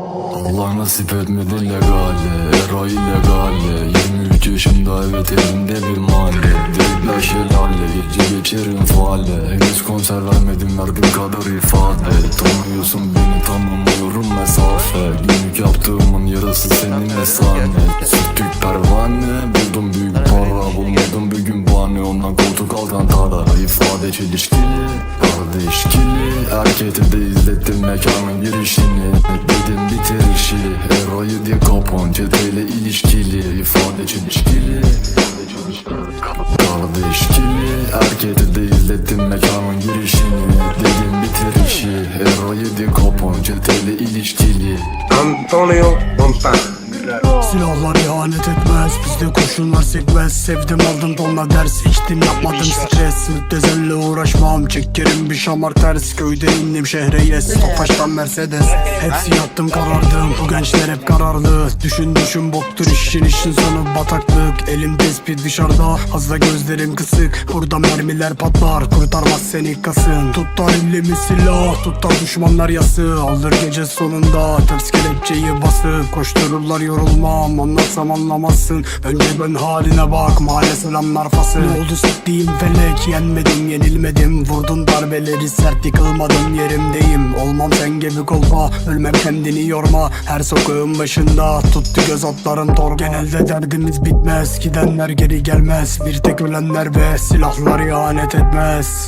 Allah nasip etmedi legale Era illegale 23 yaşında evet elimde bir mahalle. Dirikler şelale Gece geçerim faale Henüz konser vermedim verdim kadar ifade. Tanıyorsun beni tanımıyorum mesafe. Günlük yaptığımın yarısı senin esane Sürttük pervane Buldum büyük para. Bulmadım bir gün bahane Ondan koltuk alkantara ifade çelişkili Kardeşkili Erkete de izlettim mekanın girişini Erayı diye kapan Çeteyle ilişkili ifade çelişkili Kardeşkili Erkete de izlettim mekanın girişini. Dedim bitir işi Erayı diye kapan Çeteyle ilişkili. Antonio Montana. Silahlar ihanet etmez Bizde kurşunlar sekmez. Sevdim aldım tonla ders içtim yapmadım stres. Müptezenle uğraşmam Çekerim bir şamar ters. Köyde indim şehre yes. Tofaştan Mercedes. Hepsi yattım karardım. Bu gençler hep kararlı. Düşün düşün boktur işin. İşin sonu bataklık. Elim tespih dışarıda. Fazla gözlerim kısık. Burada mermiler patlar. Kurtarmaz seni kasın. Tut da elimi silah. Tut da düşmanlar yası Alır gece sonunda. Ters kelepçeyi basıp Koştururlar yorulmam. Anlatsam anlamazsın. Önce ben haline bak. Mahalle selamlar fası Ne oldu siktiğim felek. Yenmedim yenilmedim Vurdun darbeleri sert yıkılmadım yerimdeyim. Olmam sen gibi kolpa Ölmem kendini yorma. Her sokağın başında Tuttu göz atların torba. Genelde derdimiz bitmez Gidenler geri gelmez. Bir tek ölenler ve silahlar ihanet etmez